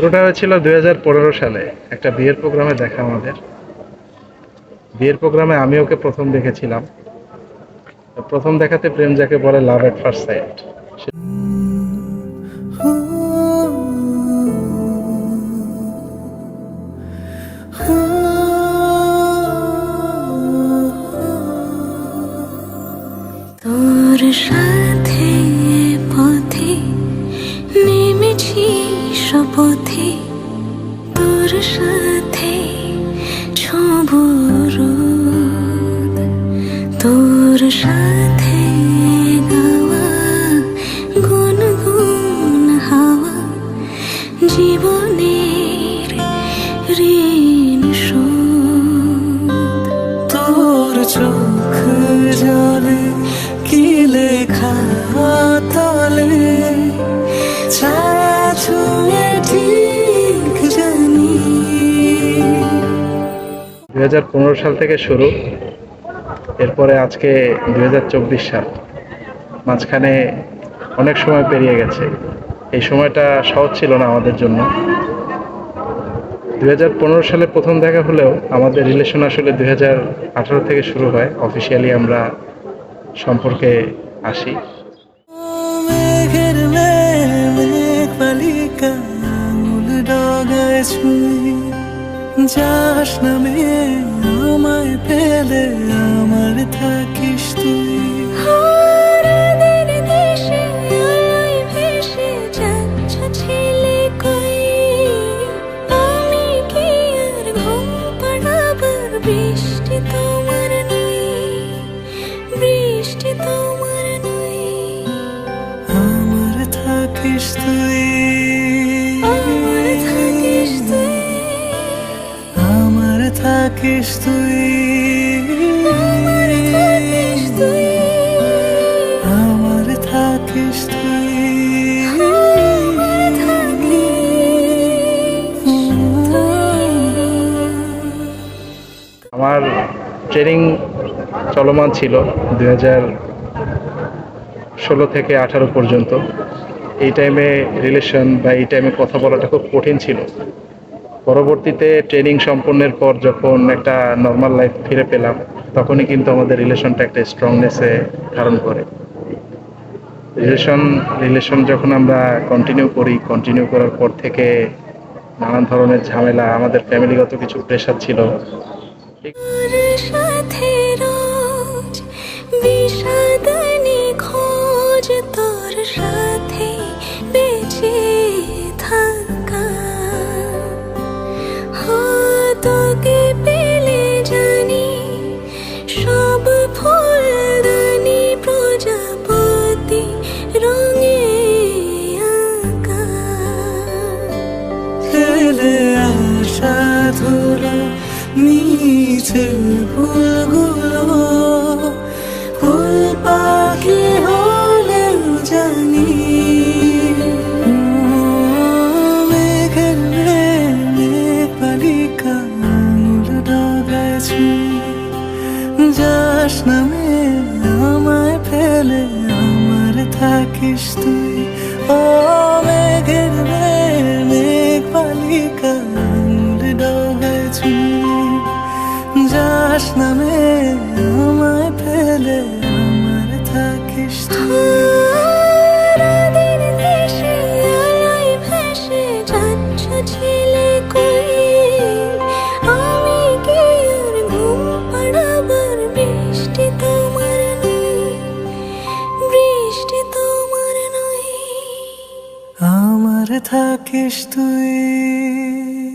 শুরুটা হয়েছিল দুই সালে, একটা বিয়ের প্রোগ্রামে দেখা আমাদের। বিয়ের প্রোগ্রামে আমি ওকে প্রথম দেখেছিলাম। প্রথম দেখাতে প্রেম যাকে বলে লাভ এট ফার্স্ট সাইট তোর সাথে সাথে গাওয়া গুনগুন হাওয়া জীবনের ঋণ তোর চোখ জলে কি লেখা তলে? ছায়া ছুঁয়ে ঠিক জানি। দুই সাল থেকে শুরু। এরপরে আজকে দু হাজার চব্বিশ সাল। মাঝখানে অনেক সময় পেরিয়ে গেছে। এই সময়টা সহজ ছিল না আমাদের জন্য। দুই সালে প্রথম দেখা হলেও আমাদের রিলেশন আসলে দুই হাজার আঠারো থেকে শুরু হয়। অফিসিয়ালি আমরা সম্পর্কে আসি। মেঘের মেঘ বালিকা যাস নামে আমায় পেলে আমার থাকিস তুই। বৃষ্টি তোমার নই? বৃষ্টি তোমার নই। আমার থাকিস তুই। আমার আমার ট্রেনিং চলমান ছিল দুই ষোলো থেকে আঠারো পর্যন্ত। এই টাইমে রিলেশন বা এই টাইমে কথা বলাটা খুব কঠিন ছিল। পরবর্তীতে ট্রেনিং সম্পন্নের পর যখন একটা নর্মাল লাইফ ফিরে পেলাম, তখনই কিন্তু আমাদের রিলেশনটা একটা স্ট্রংনেসে ধারণ করে। রিলেশন রিলেশন যখন আমরা কন্টিনিউ করি কন্টিনিউ করার পর থেকে নানান ধরনের ঝামেলা, আমাদের ফ্যামিলিগত কিছু প্রেশার ছিল। ধুলো নিচে ফুলগুলো, ফুল পাখি হলেও জানি যাস নামে আমায় ফেলে, আমার থাকিস তুই। ও মেঘের যাস নামে আমায় ফেলে আমার থাকিস ছেলে কই? আমি কি আর ঘুম পাড়াবার বৃষ্টি তোমার নই? বৃষ্টি তোমার নই। আমার থাকিস তুই।